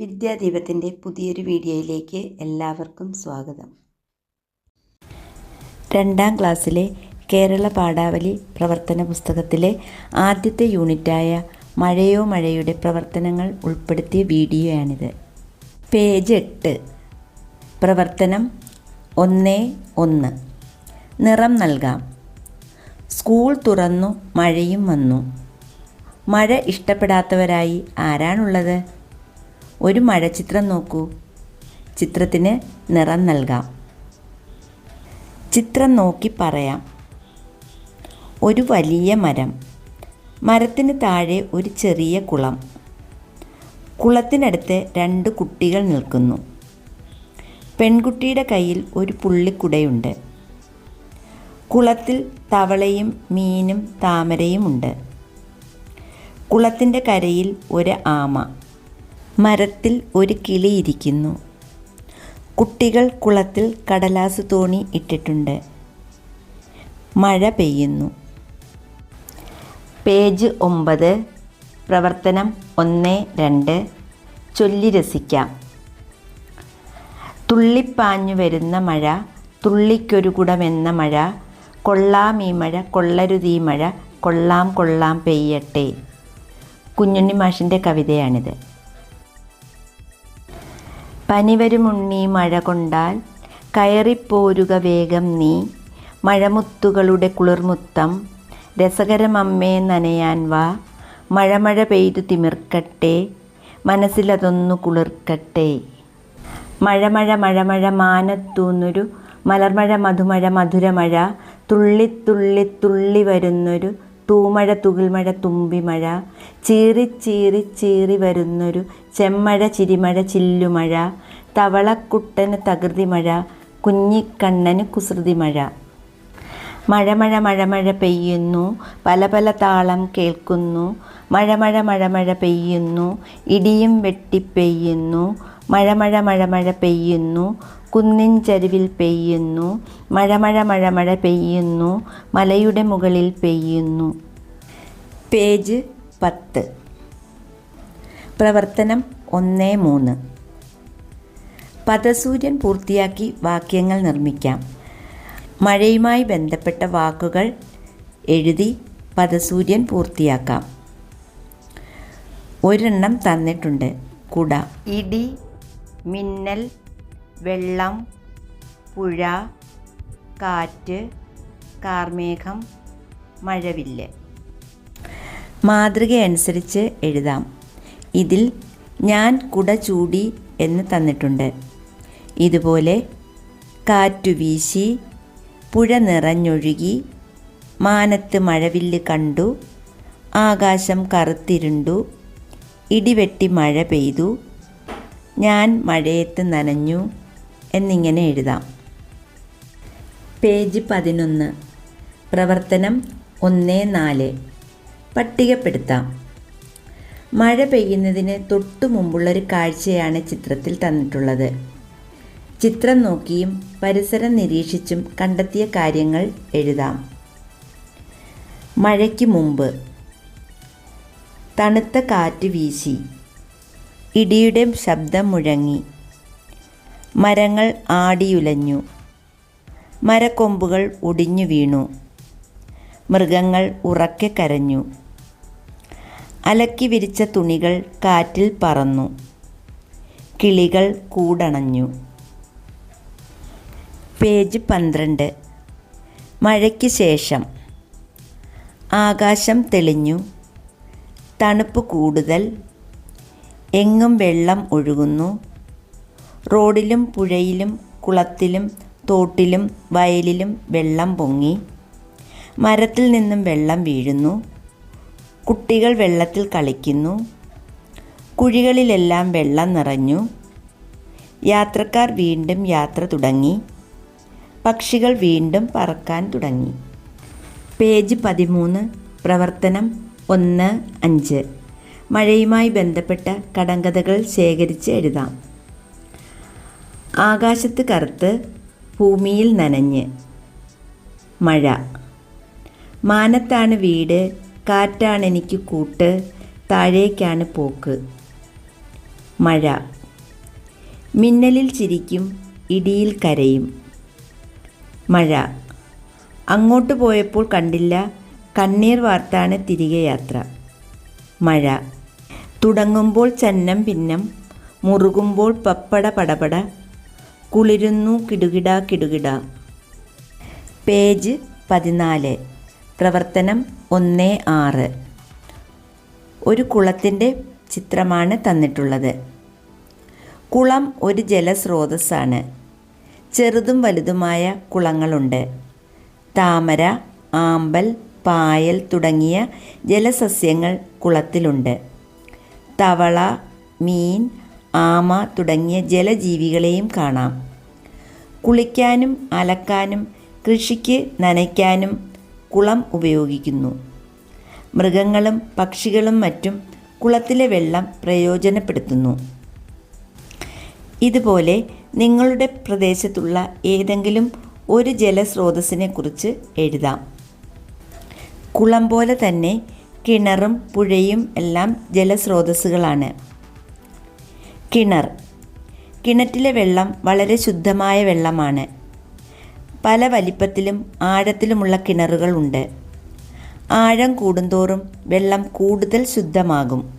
വിദ്യാദീപത്തിന്റെ പുതിയൊരു വീഡിയോയിലേക്ക് എല്ലാവർക്കും സ്വാഗതം. രണ്ടാം ക്ലാസ്സിലെ കേരള പാഠാവലി പ്രവർത്തന പുസ്തകത്തിലെ ആദ്യത്തെ യൂണിറ്റായ മഴയോ മഴയുടെ പ്രവർത്തനങ്ങൾ ഉൾപ്പെടുത്തിയ വീഡിയോയാണിത്. പേജ് എട്ട്. പ്രവർത്തനം ഒന്ന് ഒന്ന്. നിറം നൽകാം. സ്കൂൾ തുറന്നു മഴയും വന്നു. മഴ ഇഷ്ടപ്പെടാത്തവരായി ആരാണുള്ളത്? ഒരു മഴച്ചിത്രം നോക്കൂ. ചിത്രത്തിന് നിറം നൽകാം. ചിത്രം നോക്കി പറയാം. ഒരു വലിയ മരം. മരത്തിന് താഴെ ഒരു ചെറിയ കുളം. കുളത്തിനടുത്ത് രണ്ട് കുട്ടികൾ നിൽക്കുന്നു. പെൺകുട്ടിയുടെ കയ്യിൽ ഒരു പുള്ളിക്കുടയുണ്ട്. കുളത്തിൽ തവളയും മീനും താമരയും ഉണ്ട് കുളത്തിന്റെ കരയിൽ ഒരു ആമ. മരത്തിൽ ഒരു കിളിയിരിക്കുന്നു കുട്ടികൾ കുളത്തിൽ കടലാസ് തോണി ഇട്ടിട്ടുണ്ട്. മഴ പെയ്യുന്നു. പേജ് ഒമ്പത് പ്രവർത്തനം ഒന്ന് രണ്ട്. ചൊല്ലി രസിക്കാം. തുള്ളിപ്പാഞ്ഞു വരുന്ന മഴ തുള്ളിക്കൊരു കുടമെന്ന മഴ കൊള്ളാം ഈ മഴ കൊള്ളരുതീ മഴ കൊള്ളാം കൊള്ളാം പെയ്യട്ടെ. കുഞ്ഞുണ്ണി മാഷിന്റെ കവിതയാണിത്. പനിവരുമുണ്ണി മഴ കൊണ്ടാൽ കയറിപ്പോരുക വേഗം നീ. മഴമുത്തുകളുടെ കുളിർമുത്തം രസകരമമ്മേ നനയാൻ വാ. മഴമഴ പെയ്തു തിമിർക്കട്ടെ മനസ്സിലതൊന്നു കുളിർക്കട്ടെ. മഴമഴ മഴമഴ മാനത്തൂന്നൊരു മലർമഴ മധുമഴ മധുരമഴ തുള്ളി തുള്ളി തുള്ളി വരുന്നൊരു തൂമഴ തുകിൽമഴ തുമ്പിമഴ ചീറി ചീറി ചീറി വരുന്നൊരു ചെമ്മഴ ചിരിമഴ ചില്ലുമഴ തവളക്കുട്ടന് തകൃതിമഴ കുഞ്ഞിക്കണ്ണന് കുസൃതിമഴ. മഴമഴ മഴമഴ പെയ്യുന്നു പല പല താളം കേൾക്കുന്നു മഴമഴ മഴമഴ പെയ്യുന്നു ഇടിയും വെട്ടിപ്പെയ്യുന്നു മഴമഴ മഴമഴ പെയ്യുന്നു കുന്നിൻ ചരിവിൽ പെയ്യുന്നു. മഴമഴ മഴമഴ പെയ്യുന്നു. മലയുടെ മുകളിൽ പെയ്യുന്നു. പേജ് പത്ത്. പ്രവർത്തനം ഒന്ന് മൂന്ന്. പദസൂര്യൻ പൂർത്തിയാക്കി വാക്യങ്ങൾ നിർമ്മിക്കാം. മഴയുമായി ബന്ധപ്പെട്ട വാക്കുകൾ എഴുതി പദസൂര്യൻ പൂർത്തിയാക്കാം. ഒരെണ്ണം തന്നിട്ടുണ്ട്. കുട. ഇടി മിന്നൽ വെള്ളം പുഴ കാറ്റ് കാർമേഘം മഴവില്ല്. മാതൃകയനുസരിച്ച് എഴുതാം. ഇതിൽ ഞാൻ കുട ചൂടി എന്ന് തന്നിട്ടുണ്ട്. ഇതുപോലെ കാറ്റു വീശി പുഴ നിറഞ്ഞൊഴുകി മാനത്ത് മഴവില്ല് കണ്ടു ആകാശം കറുത്തിരുണ്ടു ഇടിവെട്ടി മഴ പെയ്തു ഞാൻ മഴയത്ത് നനഞ്ഞു എന്നിങ്ങനെ എഴുതാം. പേജ് പതിനൊന്ന്. പ്രവർത്തനം ഒന്ന് നാല്. പട്ടികപ്പെടുത്താം. മഴ പെയ്യുന്നതിന് തൊട്ടു മുമ്പുള്ളൊരു കാഴ്ചയാണ് ചിത്രത്തിൽ തന്നിട്ടുള്ളത്. ചിത്രം നോക്കിയും പരിസരം നിരീക്ഷിച്ചും കണ്ടെത്തിയ കാര്യങ്ങൾ എഴുതാം. മഴയ്ക്ക് മുമ്പ്. തണുത്ത കാറ്റ് വീശി. ഇടിയുടെ ശബ്ദം മുഴങ്ങി. മരങ്ങൾ ആടിയുലഞ്ഞു. മരക്കൊമ്പുകൾ ഒടിഞ്ഞു വീണു. മൃഗങ്ങൾ ഉറക്കെ കരഞ്ഞു. അലക്കി വിരിച്ച തുണികൾ കാറ്റിൽ പറന്നു. കിളികൾ കൂടണഞ്ഞു. പേജ് പന്ത്രണ്ട്. മഴയ്ക്ക് ശേഷം. ആകാശം തെളിഞ്ഞു. തണുപ്പ് കൂടുതൽ. എങ്ങും വെള്ളം ഒഴുകുന്നു. റോഡിലും പുഴയിലും കുളത്തിലും തോട്ടിലും വയലിലും വെള്ളം പൊങ്ങി. മരത്തിൽ നിന്നും വെള്ളം വീഴുന്നു. കുട്ടികൾ വെള്ളത്തിൽ കളിക്കുന്നു. കുഴികളിലെല്ലാം വെള്ളം നിറഞ്ഞു. യാത്രക്കാർ വീണ്ടും യാത്ര തുടങ്ങി. പക്ഷികൾ വീണ്ടും പറക്കാൻ തുടങ്ങി. പേജ് പതിമൂന്ന് പ്രവർത്തനം ഒന്ന് അഞ്ച്. മഴയുമായി ബന്ധപ്പെട്ട കടങ്കഥകൾ ശേഖരിച്ച് എഴുതാം. ആകാശത്ത് കറുത്ത് ഭൂമിയിൽ നനഞ്ഞ്. മഴ. മാനത്താണ് വീട് കാറ്റാണ് എനിക്ക് കൂട്ട് താഴേക്കാണ് പോക്ക്. മഴ. മിന്നലിൽ ചിരിക്കും ഇടിയിൽ കരയും. മഴ. അങ്ങോട്ട് പോയപ്പോൾ കണ്ടില്ല കണ്ണീർ വാർത്താണ് തിരികെ യാത്ര. മഴ. തുടങ്ങുമ്പോൾ ചന്നം പിന്നം. മുറുകുമ്പോൾ പപ്പട പടപട. കുളിരുന്നു കിടുകിട കിടുകിട. പേജ് പതിനാല്. പ്രവർത്തനം ഒന്ന് ആറ്. ഒരു കുളത്തിന്റെ ചിത്രമാണ് തന്നിട്ടുള്ളത്. കുളം ഒരു ജലസ്രോതസ്സാണ്. ചെറുതും വലുതുമായ കുളങ്ങളുണ്ട്. താമര ആമ്പൽ പായൽ തുടങ്ങിയ ജലസസ്യങ്ങൾ കുളത്തിലുണ്ട്. തവള മീൻ ആമ തുടങ്ങിയ ജലജീവികളെയും കാണാം. കുളിക്കാനും അലക്കാനും കൃഷിക്ക് നനയ്ക്കാനും കുളം ഉപയോഗിക്കുന്നു. മൃഗങ്ങളും പക്ഷികളും മറ്റും കുളത്തിലെ വെള്ളം പ്രയോജനപ്പെടുത്തുന്നു. ഇതുപോലെ നിങ്ങളുടെ പ്രദേശത്തുള്ള ഏതെങ്കിലും ഒരു ജലസ്രോതസ്സിനെ കുറിച്ച് എഴുതാം. കുളം പോലെ തന്നെ കിണറും പുഴയും എല്ലാം ജലസ്രോതസ്സുകളാണ്. കിണർ. കിണറ്റിലെ വെള്ളം വളരെ ശുദ്ധമായ വെള്ളമാണ്. പല വലിപ്പത്തിലും ആഴത്തിലുമുള്ള കിണറുകൾ ഉണ്ട്. ആഴം കൂടുന്തോറും വെള്ളം കൂടുതൽ ശുദ്ധമാകും.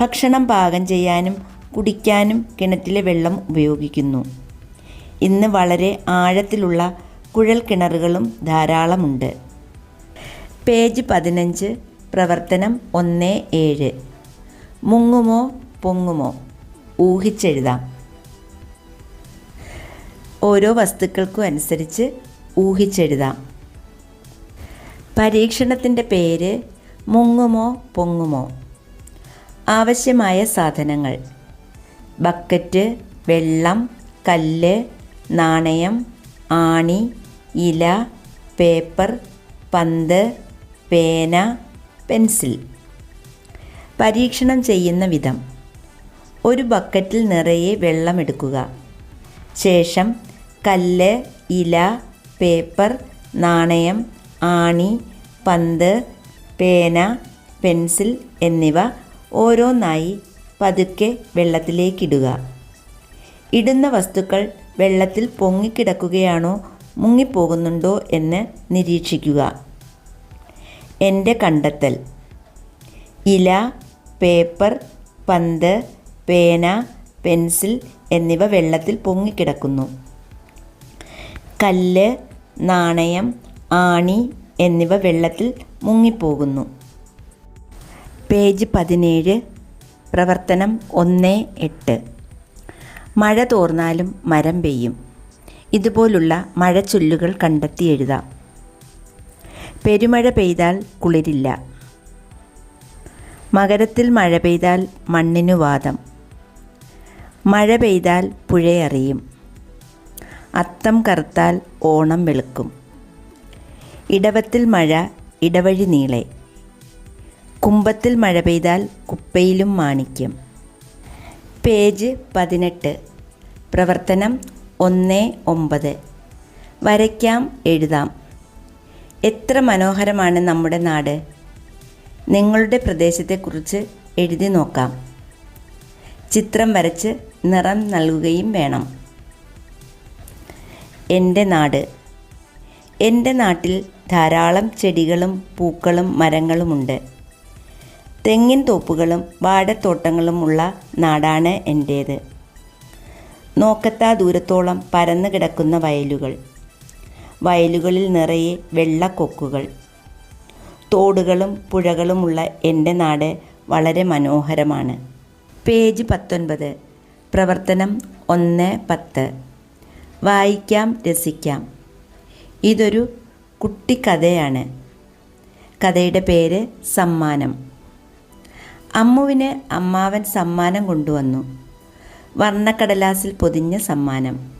ഭക്ഷണം പാകം ചെയ്യാനും കുടിക്കാനും കിണറ്റിലെ വെള്ളം ഉപയോഗിക്കുന്നു. ഇന്ന് വളരെ ആഴത്തിലുള്ള കുഴൽ കിണറുകളും ധാരാളമുണ്ട്. പേജ് പതിനഞ്ച് പ്രവർത്തനം ഒന്ന് ഏഴ്. മുങ്ങുമോ പൊങ്ങുമോ? ഊഹിച്ചെഴുതാം. ഓരോ വസ്തുക്കൾക്കും അനുസരിച്ച് ഊഹിച്ചെഴുതാം. പരീക്ഷണത്തിന്റെ പേര് മുങ്ങുമോ പൊങ്ങുമോ? ആവശ്യമായ സാധനങ്ങൾ. ബക്കറ്റ് വെള്ളം കല്ല് നാണയം ആണി ഇല പേപ്പർ പന്ത് പേന പെൻസിൽ. പരീക്ഷണം ചെയ്യുന്ന വിധം. ഒരു ബക്കറ്റിൽ നിറയെ വെള്ളമെടുക്കുക. ശേഷം കല്ല് ഇല പേപ്പർ നാണയം ആണി പന്ത് പേന പെൻസിൽ എന്നിവ ഓരോന്നായി പതുക്കെ വെള്ളത്തിലേക്കിടുക. ഇടുന്ന വസ്തുക്കൾ വെള്ളത്തിൽ പൊങ്ങിക്കിടക്കുകയാണോ മുങ്ങിപ്പോകുന്നുണ്ടോ എന്ന് നിരീക്ഷിക്കുക. എന്റെ കണ്ടെത്തൽ. ഇല പേപ്പർ പന്ത് പേന പെൻസിൽ എന്നിവ വെള്ളത്തിൽ പൊങ്ങിക്കിടക്കുന്നു. കല്ല് നാണയം ആണി എന്നിവ വെള്ളത്തിൽ മുങ്ങിപ്പോകുന്നു. പേജ് പതിനേഴ് പ്രവർത്തനം ഒന്ന് എട്ട്. മഴ തോർന്നാലും മരം പെയ്യും. ഇതുപോലുള്ള മഴച്ചൊല്ലുകൾ കണ്ടെത്തി എഴുതാം. പെരുമഴ പെയ്താൽ കുളിരില്ല. മകരത്തിൽ മഴ പെയ്താൽ മണ്ണിനു വാദം. മഴ പെയ്താൽ പുഴയറിയും. അത്തം കറുത്താൽ ഓണം വെളുക്കും. ഇടവത്തിൽ മഴ ഇടവഴി നീളെ. കുംഭത്തിൽ മഴ പെയ്താൽ കുപ്പയിലും മാണിക്യം. പേജ് പതിനെട്ട്. പ്രവർത്തനം ഒന്ന് ഒമ്പത്. വരയ്ക്കാം എഴുതാം. എത്ര മനോഹരമാണ് നമ്മുടെ നാട്. നിങ്ങളുടെ പ്രദേശത്തെക്കുറിച്ച് എഴുതി നോക്കാം. ചിത്രം വരച്ച് നിറം നൽകുകയും വേണം. എന്റെ നാട്. എന്റെ നാട്ടിൽ ധാരാളം ചെടികളും പൂക്കളും മരങ്ങളുമുണ്ട്. തെങ്ങിൻ തോപ്പുകളും വാഴത്തോട്ടങ്ങളുമുള്ള നാടാണ് എന്റേത് നോക്കത്താ ദൂരത്തോളം പരന്നു കിടക്കുന്ന വയലുകൾ. വയലുകളിൽ നിറയെ വെള്ളക്കൊക്കുകൾ. തോടുകളും പുഴകളുമുള്ള എന്റെ നാട് വളരെ മനോഹരമാണ്. പേജ് പത്തൊൻപത്. പ്രവർത്തനം ഒന്ന് പത്ത്. വായിക്കാം രസിക്കാം. ഇതൊരു കുട്ടിക്കഥയാണ്. കഥയുടെ പേര് സമ്മാനം. അമ്മുവിന് അമ്മാവൻ സമ്മാനം കൊണ്ടുവന്നു. വർണക്കടലാസിൽ പൊതിഞ്ഞ സമ്മാനം.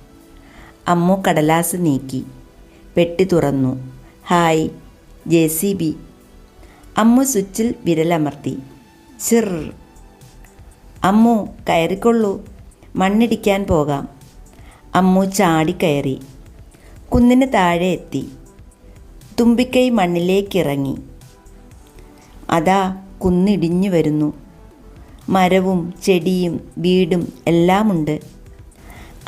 അമ്മു കടലാസ് നീക്കി. പെട്ടി തുറന്നു. Hi J C B. Ammu സ്വിച്ചിൽ വിരലമർത്തി. ചിർ. അമ്മു കയറിക്കൊള്ളൂ. മണ്ണിടിക്കാൻ പോകാം. അമ്മു ചാടിക്കയറി കുന്നിന് താഴെ എത്തി. തുമ്പിക്കൈ മണ്ണിലേക്കിറങ്ങി. അതാ കുന്നിടിഞ്ഞു വരുന്നു. മരവും ചെടിയും വീടും എല്ലാമുണ്ട്.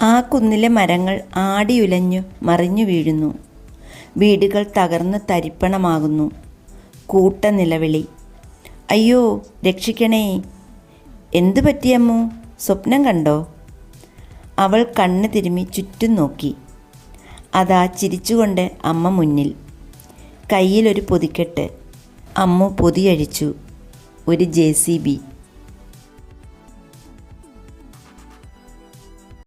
ആ കുന്നിലെ മരങ്ങൾ ആടിയുലഞ്ഞു മറിഞ്ഞു വീഴുന്നു. വീടുകൾ തകർന്ന് തരിപ്പണമാകുന്നു. കൂട്ട നിലവിളി. അയ്യോ രക്ഷിക്കണേ. എന്തു പറ്റിയമ്മു സ്വപ്നം കണ്ടോ? അവൾ കണ്ണ് തിരുമ്മി ചുറ്റും നോക്കി. അതാ ചിരിച്ചുകൊണ്ട് അമ്മ മുന്നിൽ. കയ്യിലൊരു പൊതിക്കെട്ട്. അമ്മു പൊതിയഴിച്ചു. ഒരു ജെ സി ബി.